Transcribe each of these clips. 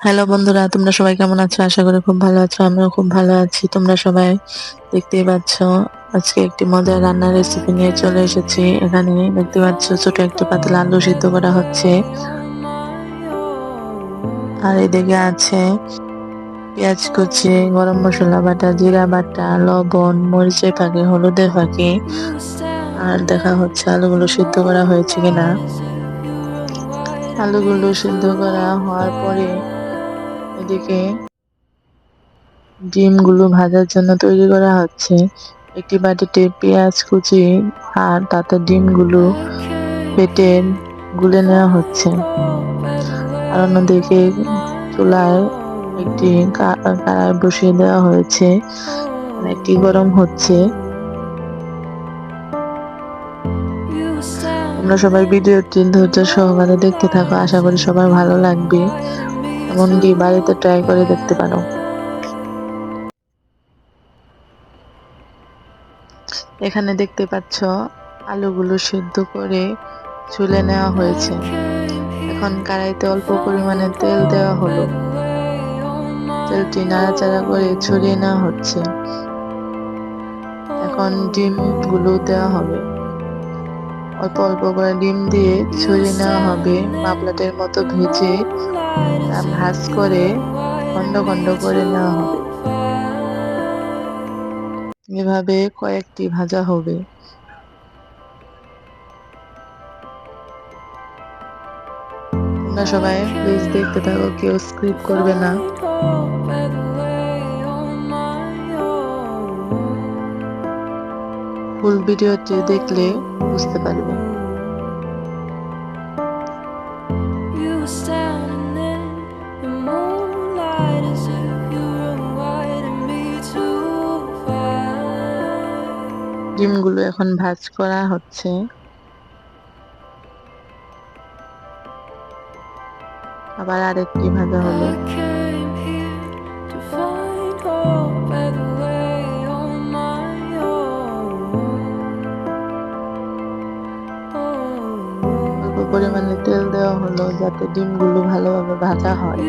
Hello বন্ধুরা, তোমরা সবাই কেমন আছো? আশা করি খুব ভালো আছো, আমিও খুব ভালো আছি। তোমরা সবাই দেখতেই পাচ্ছ, আজকে একটি মজার রান্নার রেসিপি নিয়ে চলে এসেছি। এখানে দেখতে পাচ্ছ, ছোট একটা পাতলা আলু সিদ্ধ করা হচ্ছে। আর এদিকে আছে পেঁয়াজ কুচি, গরম মশলা বাটা, জিরা বাটা, লবণ, মরিচের ফাঁকি, হলুদের ফাঁকি। আর দেখা হচ্ছে আলুগুলো সিদ্ধ করা হয়েছে কিনা। আলুগুলো সিদ্ধ করা হওয়ার পরে এদিকে ডিমগুলো ভাজার জন্য তৈরি করা হচ্ছে। একটি বাটিতে পেঁয়াজ, কুচি আর তাতে ডিমগুলো পেটে গুলে নেওয়া হচ্ছে। আর অন্যদিকে চুলায় একটি কড়াই বসিয়ে দেওয়া হয়েছে। একটি গরম হচ্ছে। তোমরা সবাই ভিডিওটি ধৈর্য সহকারে দেখতে থাকো। আশা করি সবার ভালো লাগবে। এমনকি বাড়িতে ট্রাই করে দেখতে পারো। এখানে দেখতে পাচ্ছ, আলুগুলো সিদ্ধ করে চুলে নেওয়া হয়েছে। এখন কড়াইতে অল্প পরিমাণে তেল দেওয়া হলো। তেলটি নাড়াচাড়া করে ছড়িয়ে নেওয়া হচ্ছে। এখন ডিমগুলো দেওয়া হবে। অল্প অল্প করে ডিম দিয়ে ছড়িয়ে নেওয়া হবে। মাপলাটের মতো ভেজে ভাজ করে খন্ড খন্ড করে নেওয়া হবে। এভাবে কয়েকটি ভাজা হবে। তোমরা সবাই প্লিজ দেখতে থাকো, কেউ স্ক্রিপ করবে না। ফুল ভিডিওটি দেখলে বুঝতে পারবে। ডিমগুলো এখন ভাজ করা হচ্ছে। আবার আরেকটি ভাজা হলো। পরিমাণে তেল দেওয়া হলো যাতে ডিমগুলো ভালোভাবে ভাজা হয়।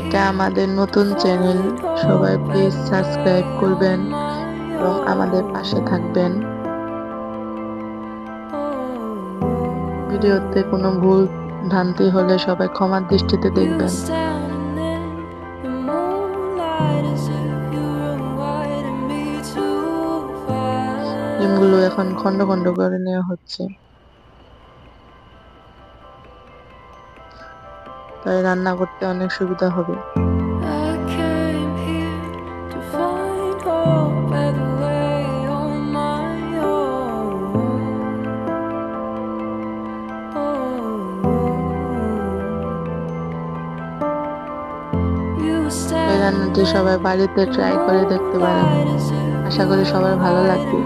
এটা আমাদের নতুন চ্যানেল সবাই প্লিজ সাবস্ক্রাইব করবেন এবং আমাদের পাশে থাকবেন। ভিডিওতে কোনো ভুল ভ্রান্তি হলে সবাই ক্ষমার দৃষ্টিতে দেখবেন। ডিমগুলো এখন খন্ড খন্ড করে নেওয়া হচ্ছে। তাই রান্না করতে অনেক সুবিধা হবে। রান্নাটি সবাই বাড়িতে ট্রাই করে দেখতে পারেন আশা করি সবার ভালো লাগবে।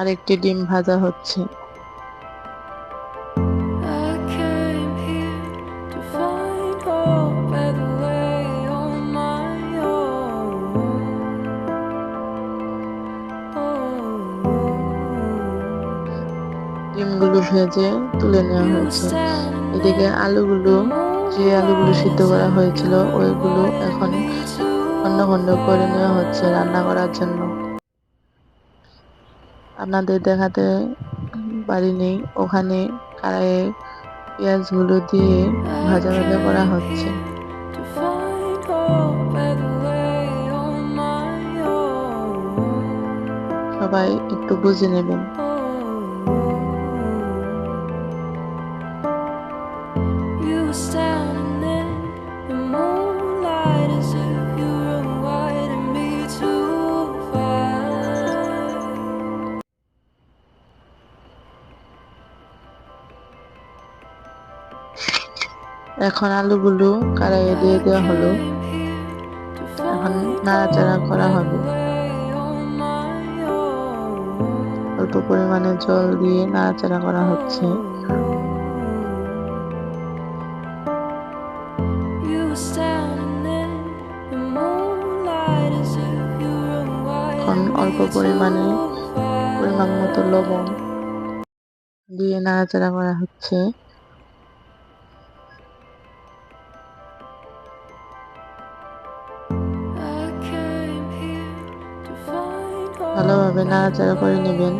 আরেকটি ডিম ভাজা হচ্ছে। ডিমগুলো ভেজে তুলে নেওয়া হয়েছে। এদিকে আলুগুলো, যে আলুগুলো সিদ্ধ করা হয়েছিল, ওইগুলো এখন খন্ড খন্ড করে নেওয়া হচ্ছে রান্না করার জন্য। আপনাদের দেখাতে পারিনি ওখানে কড়াইয়ে পেঁয়াজগুলো দিয়ে ভাজা ভাজা করা হচ্ছে। সবাই একটু বুঝে নেবেন। এখন আলুগুলো কড়াইয়ে দিয়ে দেওয়া হলো। এখন নাড়াচাড়া করা হবে। অল্প পরিমাণে জল দিয়ে নাড়াচাড়া করা হচ্ছে। এখন অল্প পরিমাণে পরিমাণ মতো লবণ দিয়ে নাড়াচাড়া করা হচ্ছে। ভালোভাবে নাড়াচাড়া করে নেবেন।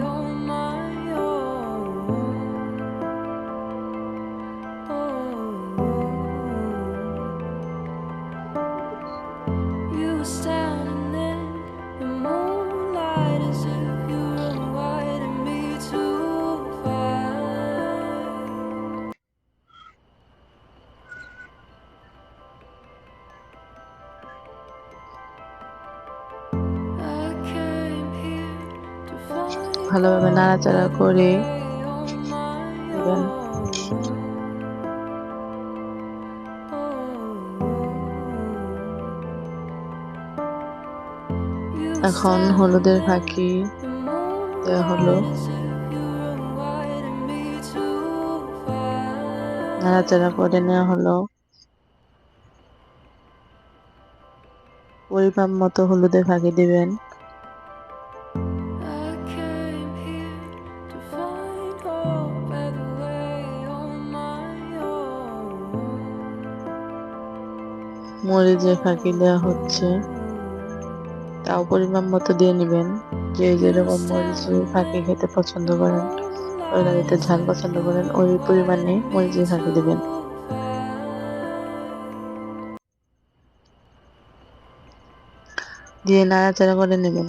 ভালোভাবে নাড়াচাড়া করে এখন হলুদের ফাঁকি দেওয়া হলো। নাড়াচাড়া করে নেওয়া হলো। পরিমাপ মতো হলুদের ফাঁকি দিবেন। মরিচের ফাঁকি দেওয়া হচ্ছে, তাও পরিমাণ মতো দিয়ে নেবেন। যে যেরকম মরিচের ফাঁকি খেতে পছন্দ করেন গাড়িতে ঝাল পছন্দ করেন, ওই পরিমাণে মরিচের ফাঁকি দেবেন। দিয়ে নাড়াচাড়া করে নেবেন।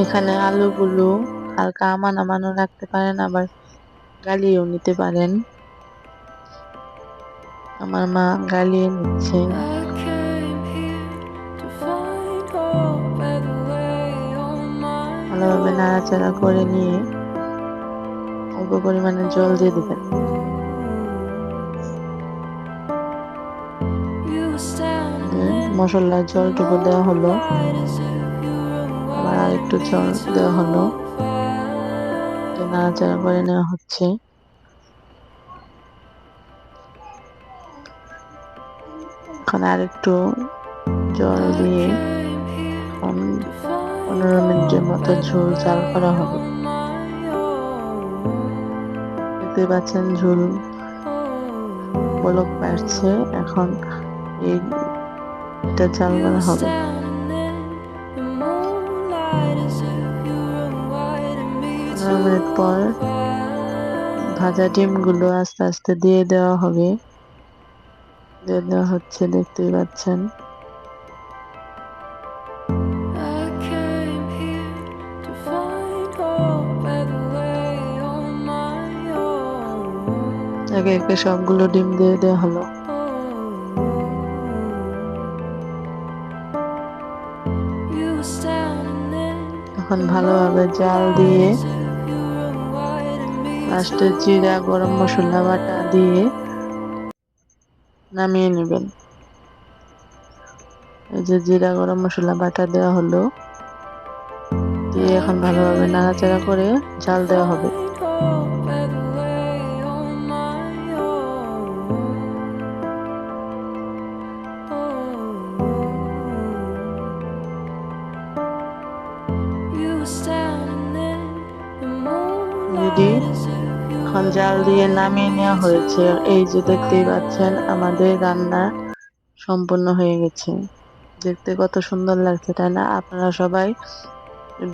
এখানে আলুগুলো হালকা আমান আমানও রাখতে পারেন আবার গালিও নিতে পারেন। আমার মা গালিয়ে নিচ্ছে। ভালোভাবে নাড়াচাড়া করে নিয়ে অল্প পরিমাণে জল দিয়ে দেবেন। মশলার জলটুকু দেওয়া হলো। আবার আরেকটু জল দেওয়া হলো। নাড়াচাড়া করে নেওয়া হচ্ছে। এখন আরেকটু জল দিয়ে পনেরো মিনিটের মতো ঝোল চাল করা হবে। দেখতে পাচ্ছেন ঝোল বলক বাড়ছে এখন এই এটা চাল করা হবে। পনেরো মিনিট পর ভাজা ডিমগুলো আস্তে আস্তে দিয়ে দেওয়া হবে। দিয়ে দেওয়া হচ্ছে দেখতেই পাচ্ছেন। একে একে সবগুলো ডিম দিয়ে দেওয়া হলো। এখন ভালোভাবে জাল দিয়ে লাস্টে জিরা গরম মশলা বাটা দিয়ে নামিয়ে নেবেন। এই যে জিরা গরম মশলা বাটা দেওয়া হলো, দিয়ে এখন ভালোভাবে নাড়াচাড়া করে জাল দেওয়া হবে। এখন জাল দিয়ে নামিয়ে নেওয়া হয়েছে। এই যে দেখতেই পাচ্ছেন, আমাদের রান্না সম্পূর্ণ হয়ে গেছে। দেখতে কত সুন্দর লাগছে, তাই না? আপনারা সবাই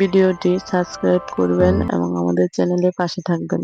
ভিডিওটি সাবস্ক্রাইব করবেন এবং আমাদের চ্যানেলের পাশে থাকবেন।